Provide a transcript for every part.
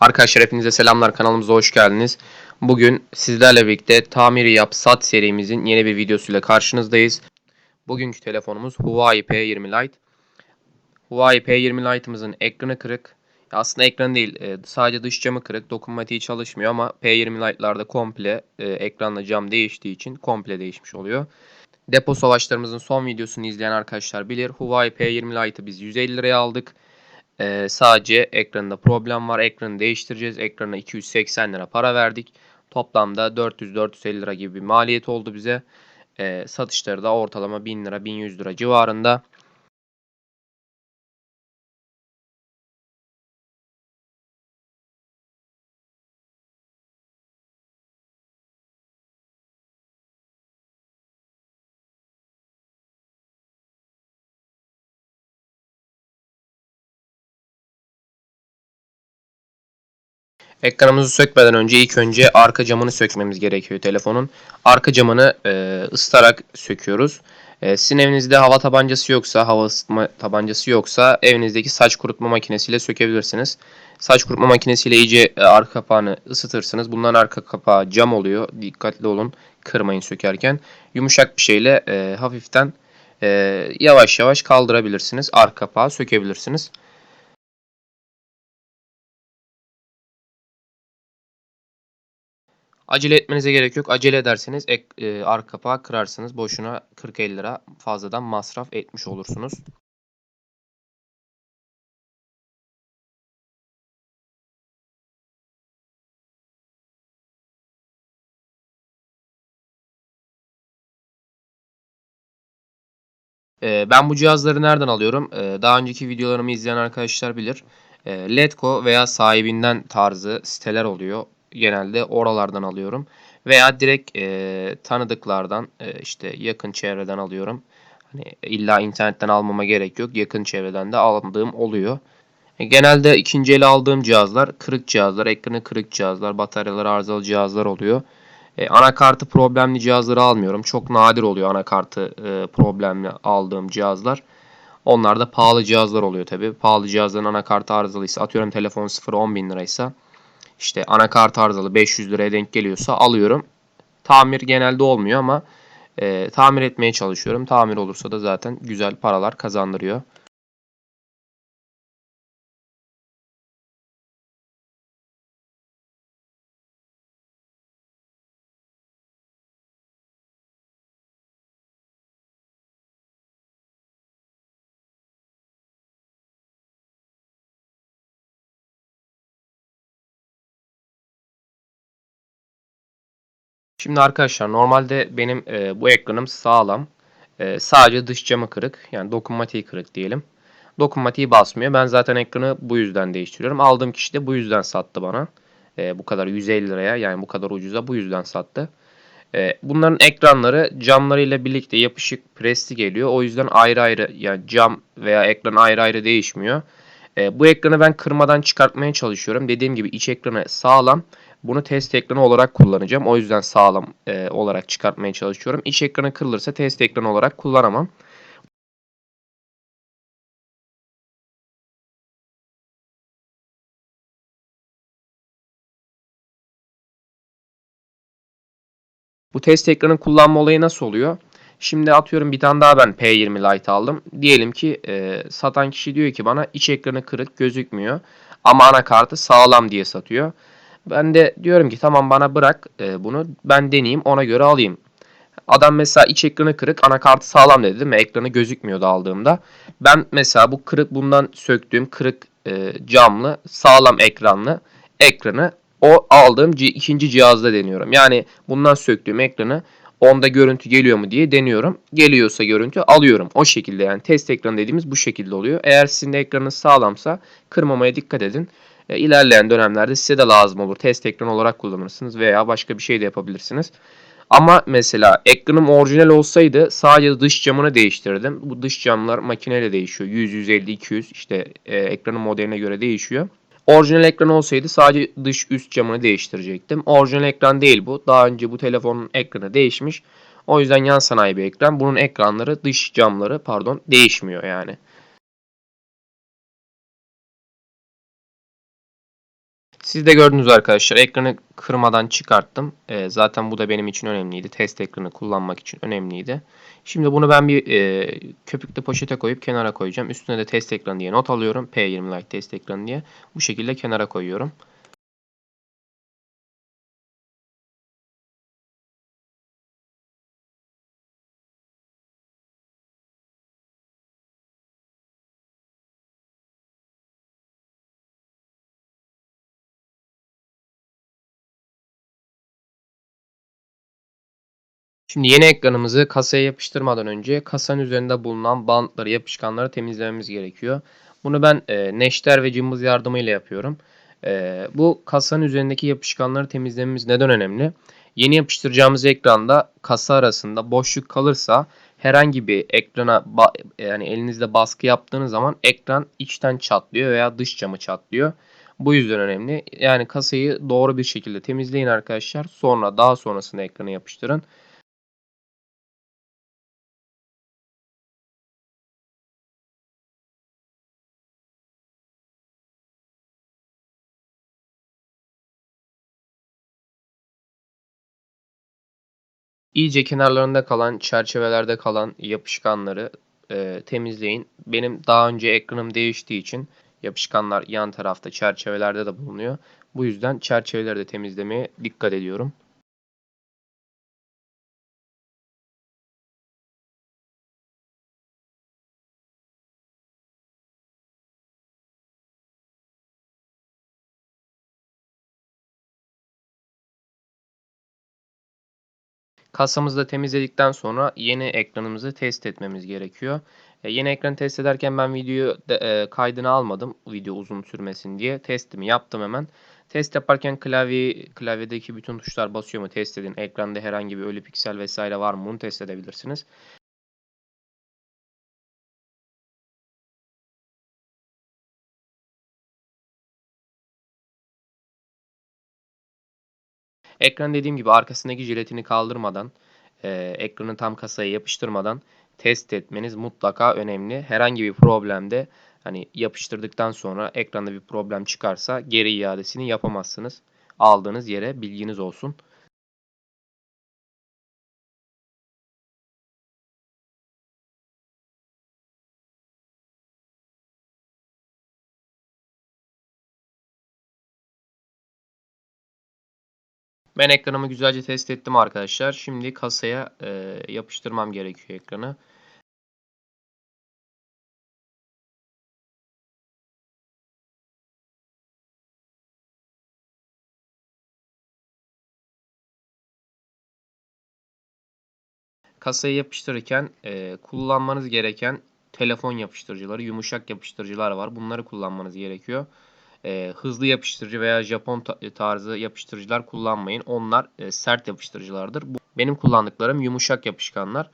Arkadaşlar hepinize selamlar kanalımıza hoş geldiniz. Bugün sizlerle birlikte Tamiri Yap Sat serimizin yeni bir videosuyla karşınızdayız. Bugünkü telefonumuz Huawei P20 Lite. Huawei P20 Lite'ımızın ekranı kırık. Aslında ekran değil e, sadece dış camı kırık dokunmatiği çalışmıyor ama P20 Lite'larda komple e, ekranla cam değiştiği için komple değişmiş oluyor. Depo savaşlarımızın son videosunu izleyen arkadaşlar bilir. Huawei P20 Lite'ı biz 150 liraya aldık. Ee, sadece ekranında problem var. Ekranı değiştireceğiz. Ekrana 280 lira para verdik. Toplamda 400-450 lira gibi bir maliyet oldu bize. Ee, satışları da ortalama 1000 lira 1100 lira civarında. Ekranımızı sökmeden önce ilk önce arka camını sökmemiz gerekiyor telefonun. Arka camını e, ısıtarak söküyoruz. E, sizin evinizde hava tabancası yoksa, hava ısıtma tabancası yoksa evinizdeki saç kurutma makinesiyle sökebilirsiniz. Saç kurutma makinesiyle iyice e, arka kapağını ısıtırsınız. Bunların arka kapağı cam oluyor. Dikkatli olun kırmayın sökerken. Yumuşak bir şeyle e, hafiften e, yavaş yavaş kaldırabilirsiniz. Arka kapağı sökebilirsiniz. Acele etmenize gerek yok. Acele ederseniz ek, e, arka kapağı kırarsınız. Boşuna 40-50 lira fazladan masraf etmiş olursunuz. E, ben bu cihazları nereden alıyorum? E, daha önceki videolarımı izleyen arkadaşlar bilir. E, Letgo veya sahibinden tarzı siteler oluyor genelde oralardan alıyorum. Veya direkt e, tanıdıklardan e, işte yakın çevreden alıyorum. Hani illa internetten almama gerek yok. Yakın çevreden de aldığım oluyor. E, genelde ikinci el aldığım cihazlar kırık cihazlar, ekranı kırık cihazlar, bataryaları arızalı cihazlar oluyor. E, anakartı problemli cihazları almıyorum. Çok nadir oluyor anakartı e, problemli aldığım cihazlar. Onlar da pahalı cihazlar oluyor tabi. Pahalı cihazların anakartı arızalıysa atıyorum telefon 0-10 bin liraysa işte anakart arızalı 500 liraya denk geliyorsa alıyorum. Tamir genelde olmuyor ama e, tamir etmeye çalışıyorum. Tamir olursa da zaten güzel paralar kazandırıyor. Şimdi arkadaşlar normalde benim e, bu ekranım sağlam. E, sadece dış camı kırık. Yani dokunmatiği kırık diyelim. Dokunmatiği basmıyor. Ben zaten ekranı bu yüzden değiştiriyorum. Aldığım kişi de bu yüzden sattı bana. E, bu kadar 150 liraya yani bu kadar ucuza bu yüzden sattı. E, bunların ekranları camlarıyla birlikte yapışık presli geliyor. O yüzden ayrı ayrı yani cam veya ekran ayrı ayrı değişmiyor. E, bu ekranı ben kırmadan çıkartmaya çalışıyorum. Dediğim gibi iç ekranı sağlam. Bunu test ekranı olarak kullanacağım. O yüzden sağlam e, olarak çıkartmaya çalışıyorum. İç ekranı kırılırsa test ekranı olarak kullanamam. Bu test ekranı kullanma olayı nasıl oluyor? Şimdi atıyorum bir tane daha ben P20 Lite aldım. Diyelim ki e, satan kişi diyor ki bana iç ekranı kırık gözükmüyor. Ama anakartı sağlam diye satıyor. Ben de diyorum ki tamam bana bırak e, bunu ben deneyeyim ona göre alayım. Adam mesela iç ekranı kırık anakartı sağlam dedi değil mi? Ekranı gözükmüyordu aldığımda. Ben mesela bu kırık bundan söktüğüm kırık e, camlı sağlam ekranlı ekranı o aldığım ikinci cihazda deniyorum. Yani bundan söktüğüm ekranı onda görüntü geliyor mu diye deniyorum. Geliyorsa görüntü alıyorum. O şekilde yani test ekranı dediğimiz bu şekilde oluyor. Eğer sizin de ekranınız sağlamsa kırmamaya dikkat edin. E, ilerleyen dönemlerde size de lazım olur. Test ekranı olarak kullanırsınız veya başka bir şey de yapabilirsiniz. Ama mesela ekranım orijinal olsaydı sadece dış camını değiştirdim. Bu dış camlar makineyle değişiyor. 100, 150, 200 işte e, ekranın modeline göre değişiyor. Orijinal ekran olsaydı sadece dış üst camını değiştirecektim. Orijinal ekran değil bu. Daha önce bu telefonun ekranı değişmiş. O yüzden yan sanayi bir ekran. Bunun ekranları dış camları pardon değişmiyor yani. Siz de gördünüz arkadaşlar ekranı kırmadan çıkarttım. Ee, zaten bu da benim için önemliydi. Test ekranı kullanmak için önemliydi. Şimdi bunu ben bir e, köpüklü poşete koyup kenara koyacağım. Üstüne de test ekranı diye not alıyorum. P20 Lite test ekranı diye. Bu şekilde kenara koyuyorum. Şimdi yeni ekranımızı kasaya yapıştırmadan önce kasanın üzerinde bulunan bantları, yapışkanları temizlememiz gerekiyor. Bunu ben e, neşter ve cımbız yardımıyla yapıyorum. E, bu kasanın üzerindeki yapışkanları temizlememiz neden önemli? Yeni yapıştıracağımız ekranda kasa arasında boşluk kalırsa herhangi bir ekrana yani elinizde baskı yaptığınız zaman ekran içten çatlıyor veya dış camı çatlıyor. Bu yüzden önemli. Yani kasayı doğru bir şekilde temizleyin arkadaşlar. Sonra daha sonrasında ekrana yapıştırın. İyice kenarlarında kalan, çerçevelerde kalan yapışkanları e, temizleyin. Benim daha önce ekranım değiştiği için yapışkanlar yan tarafta çerçevelerde de bulunuyor. Bu yüzden çerçeveleri de temizlemeye dikkat ediyorum. Kasamızı da temizledikten sonra yeni ekranımızı test etmemiz gerekiyor. E, yeni ekranı test ederken ben videoyu de, e, kaydını almadım. Video uzun sürmesin diye. Testimi yaptım hemen. Test yaparken klavye klavyedeki bütün tuşlar basıyor mu test edin. Ekranda herhangi bir ölü piksel vesaire var mı bunu test edebilirsiniz. Ekran dediğim gibi arkasındaki jiletini kaldırmadan, e, ekranı tam kasaya yapıştırmadan test etmeniz mutlaka önemli. Herhangi bir problemde hani yapıştırdıktan sonra ekranda bir problem çıkarsa geri iadesini yapamazsınız. Aldığınız yere bilginiz olsun. Ben ekranımı güzelce test ettim arkadaşlar. Şimdi kasaya e, yapıştırmam gerekiyor ekranı. Kasayı yapıştırırken e, kullanmanız gereken telefon yapıştırıcıları, yumuşak yapıştırıcılar var. Bunları kullanmanız gerekiyor e, hızlı yapıştırıcı veya Japon tarzı yapıştırıcılar kullanmayın. Onlar e, sert yapıştırıcılardır. Bu, benim kullandıklarım yumuşak yapışkanlar.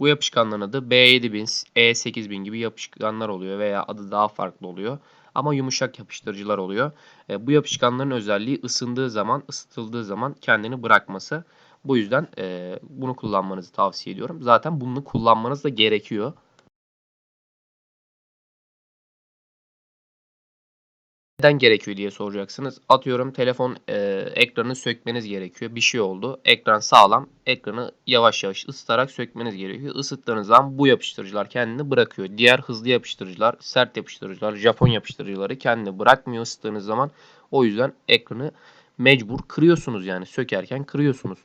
Bu yapışkanların adı B7000, E8000 gibi yapışkanlar oluyor veya adı daha farklı oluyor. Ama yumuşak yapıştırıcılar oluyor. E, bu yapışkanların özelliği ısındığı zaman, ısıtıldığı zaman kendini bırakması. Bu yüzden e, bunu kullanmanızı tavsiye ediyorum. Zaten bunu kullanmanız da gerekiyor. Neden gerekiyor diye soracaksınız. Atıyorum telefon e, ekranı sökmeniz gerekiyor. Bir şey oldu. Ekran sağlam. Ekranı yavaş yavaş ısıtarak sökmeniz gerekiyor. Isıttığınız zaman bu yapıştırıcılar kendini bırakıyor. Diğer hızlı yapıştırıcılar, sert yapıştırıcılar, Japon yapıştırıcıları kendini bırakmıyor ısıttığınız zaman. O yüzden ekranı mecbur kırıyorsunuz yani sökerken kırıyorsunuz.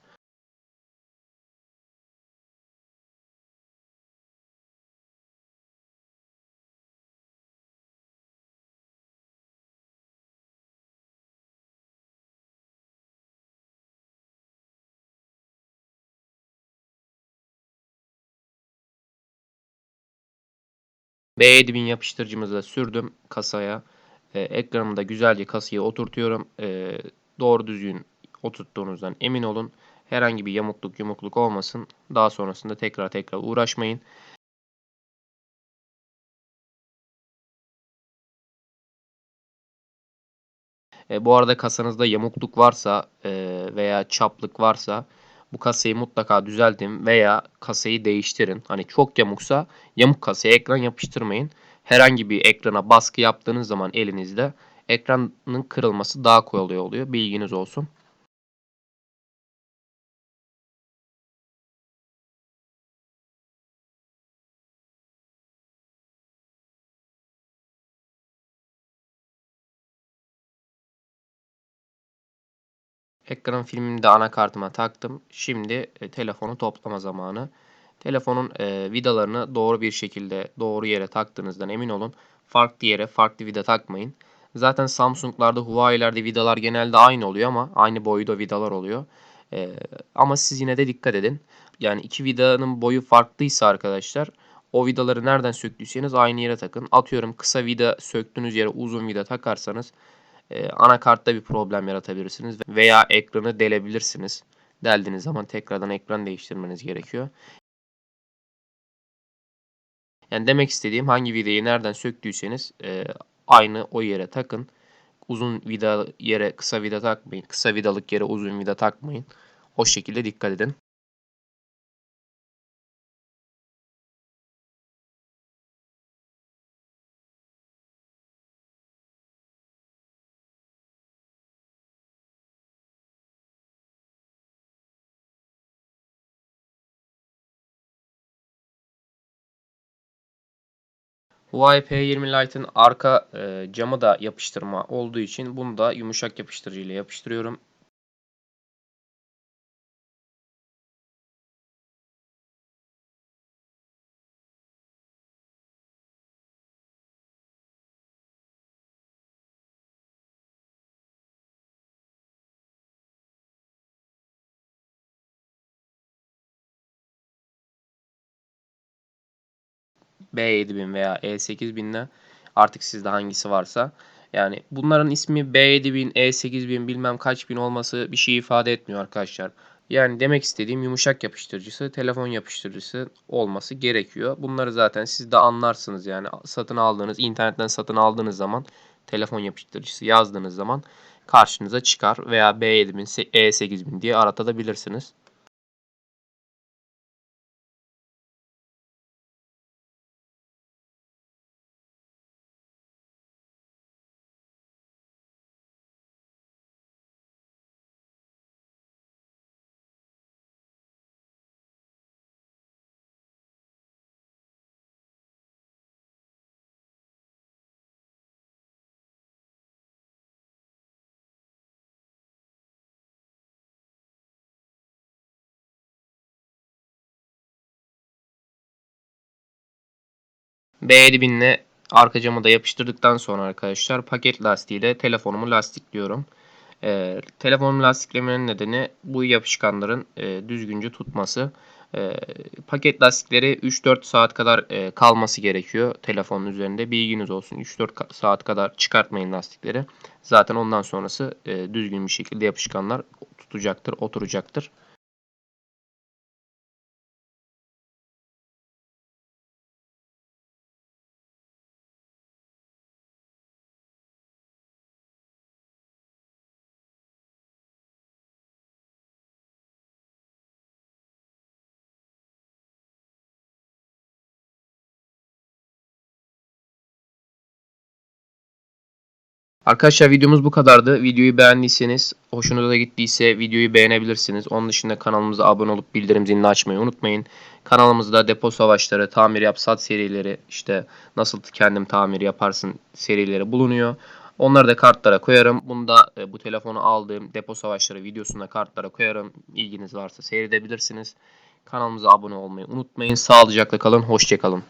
B7000 yapıştırıcımızı da sürdüm kasaya. E, ekranımı da güzelce kasaya oturtuyorum. E, doğru düzgün oturttuğunuzdan emin olun. Herhangi bir yamukluk yumukluk olmasın. Daha sonrasında tekrar tekrar uğraşmayın. E, bu arada kasanızda yamukluk varsa e, veya çaplık varsa bu kasayı mutlaka düzeltin veya kasayı değiştirin. Hani çok yamuksa yamuk kasaya ekran yapıştırmayın. herhangi bir ekrana baskı yaptığınız zaman elinizde ekranın kırılması daha kolay oluyor. Bilginiz olsun. Ekran filmini de anakartıma taktım. Şimdi e, telefonu toplama zamanı. Telefonun e, vidalarını doğru bir şekilde doğru yere taktığınızdan emin olun. Farklı yere farklı vida takmayın. Zaten Samsung'larda, Huawei'lerde vidalar genelde aynı oluyor ama aynı boyda vidalar oluyor. E, ama siz yine de dikkat edin. Yani iki vidanın boyu farklıysa arkadaşlar o vidaları nereden söktüyseniz aynı yere takın. Atıyorum kısa vida söktüğünüz yere uzun vida takarsanız e, anakartta bir problem yaratabilirsiniz veya ekranı delebilirsiniz. Deldiğiniz zaman tekrardan ekran değiştirmeniz gerekiyor. Yani demek istediğim hangi vidayı nereden söktüyseniz e, aynı o yere takın. Uzun vida yere kısa vida takmayın. Kısa vidalık yere uzun vida takmayın. O şekilde dikkat edin. Huawei P20 Lite'ın arka e, camı da yapıştırma olduğu için bunu da yumuşak yapıştırıcı ile yapıştırıyorum. B7000 veya E8000'le artık sizde hangisi varsa. Yani bunların ismi B7000, E8000 bilmem kaç bin olması bir şey ifade etmiyor arkadaşlar. Yani demek istediğim yumuşak yapıştırıcısı, telefon yapıştırıcısı olması gerekiyor. Bunları zaten siz de anlarsınız yani satın aldığınız, internetten satın aldığınız zaman telefon yapıştırıcısı yazdığınız zaman karşınıza çıkar veya B7000, E8000 diye aratabilirsiniz. B7000 ile arka camı da yapıştırdıktan sonra arkadaşlar paket lastiğiyle telefonumu lastikliyorum. E, telefonumu lastiklemenin nedeni bu yapışkanların e, düzgünce tutması. E, paket lastikleri 3-4 saat kadar e, kalması gerekiyor telefonun üzerinde. Bilginiz olsun 3-4 saat kadar çıkartmayın lastikleri. Zaten ondan sonrası e, düzgün bir şekilde yapışkanlar tutacaktır, oturacaktır. Arkadaşlar videomuz bu kadardı. Videoyu beğendiyseniz, hoşunuza da gittiyse videoyu beğenebilirsiniz. Onun dışında kanalımıza abone olup bildirim zilini açmayı unutmayın. Kanalımızda depo savaşları, tamir yap sat serileri, işte nasıl kendim tamir yaparsın serileri bulunuyor. Onları da kartlara koyarım. Bunu da e, bu telefonu aldığım depo savaşları videosunda kartlara koyarım. İlginiz varsa seyredebilirsiniz. Kanalımıza abone olmayı unutmayın. Sağlıcakla kalın, hoşçakalın.